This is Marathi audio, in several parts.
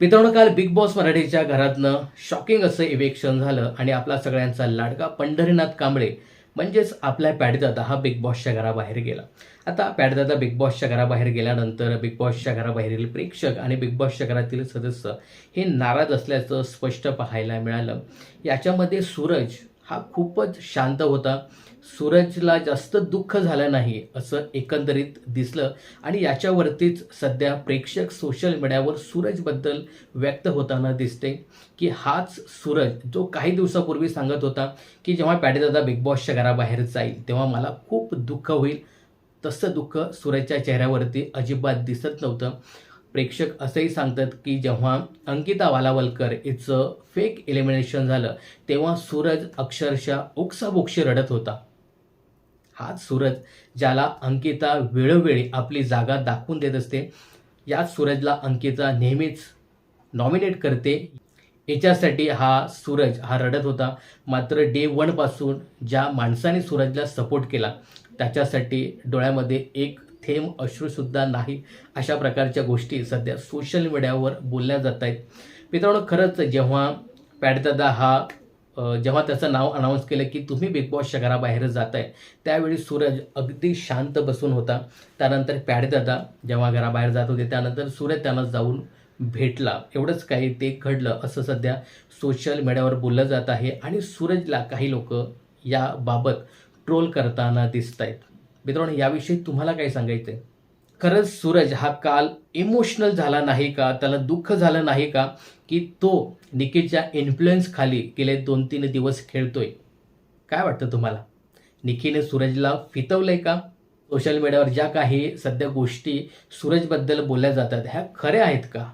मित्रांनो काल बिग बॉस मराठीच्या घरातनं शॉकिंग असं इव्हेक्शन झालं आणि आपला सगळ्यांचा लाडका पंढरीनाथ कांबळे म्हणजेच आपल्या पॅडदादा हा बिग बॉसच्या घराबाहेर गेला. आता पॅडदादा बिग बॉसच्या घराबाहेर गेल्यानंतर बिग बॉसच्या घराबाहेरील प्रेक्षक आणि बिग बॉसच्या घरातील सदस्य हे नाराज असल्याचं स्पष्ट पाहायला मिळालं. याच्यामध्ये सूरज हा खूपच शांत होता. सूरजला जास्त दुःख झालं नाही असं एकंदरीत दिसलं आणि याच्यावरतीच सध्या प्रेक्षक सोशल मीडियावर सूरजबद्दल व्यक्त होताना दिसते की हाच सूरज जो काही दिवसापूर्वी सांगत होता की जेव्हा पॅडेदादा बिग बॉसच्या घराबाहेर जाईल तेव्हा मला खूप दुःख होईल. तसं दुःख सूरजच्या चेहऱ्यावरती अजिबात दिसत नव्हतं. प्रेक्षक असंही सांगतात की जेव्हा अंकिता वालावलकर हिचं फेक एलिमिनेशन झालं तेव्हा सूरज अक्षरशः ओक्साबोक्षी रडत होता. हाच सूरज ज्याला अंकिता वेळोवेळी आपली जागा दाखवून देत असते याच सूरजला अंकिता नेहमीच नॉमिनेट करते. याच्यासाठी हा सूरज हा रडत होता. मात्र डे वनपासून ज्या माणसाने सूरजला सपोर्ट केला त्याच्यासाठी डोळ्यामध्ये एक थेंब अश्रूसुद्धा नाही. अशा प्रकारच्या गोष्टी सध्या सोशल मीडियावर बोलल्या जात आहेत. मित्रांनो खरंच जेव्हा पॅडदादा हा जेव्हा त्याचं नाव अनाऊन्स केलं की तुम्ही बिग बॉसच्या घराबाहेर जात आहे त्यावेळी सूरज अगदी शांत बसून होता. त्यानंतर पॅडदादा जेव्हा घराबाहेर जात होते त्यानंतर सूरज त्यांना जाऊन भेटला. एवढंच काही ते घडलं असं सध्या सोशल मीडियावर बोललं जात आहे. आणि सूरजला काही लोक याबाबत ट्रोल करताना दिसत आहेत मित्रांनो याविषयी तुम्हाला काय सांगायचं आहे खरंच सूरज हा काल इमोशनल झाला नाही का? त्याला दुःख झालं नाही का? की तो निकीच्या इन्फ्लुएन्स खाली गेले दोन तीन दिवस खेळतोय. काय वाटतं तुम्हाला? निकीने सूरजला फितवलंय का? सोशल मीडियावर ज्या काही सध्या गोष्टी सूरजबद्दल बोलल्या जातात ह्या खऱ्या आहेत का?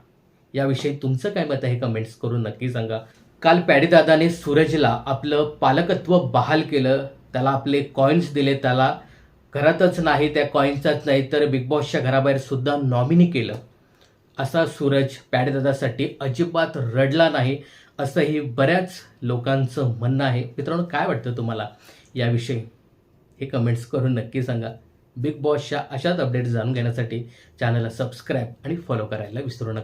याविषयी तुमचं काय मत आहे? कमेंट्स करून नक्की सांगा. काल पॅडीदादाने सूरजला आपलं पालकत्व बहाल केलं त्याला आपले कॉईन्स दिले त्याला घरातच नाही त्या कॉईनचाच नाही तर बिग बॉसच्या घराबाहेर सुद्धा नॉमिनी केलं. असा सूरज पॅडदादासाठी अजिबात रडला नाही असंही बऱ्याच लोकांचं म्हणणं आहे. मित्रांनो काय वाटतं तुम्हाला याविषयी? हे कमेंट्स करून नक्की सांगा. बिग बॉसच्या अशाच अपडेट्स जाणून घेण्यासाठी चॅनलला सबस्क्राईब आणि फॉलो करायला विसरू नका.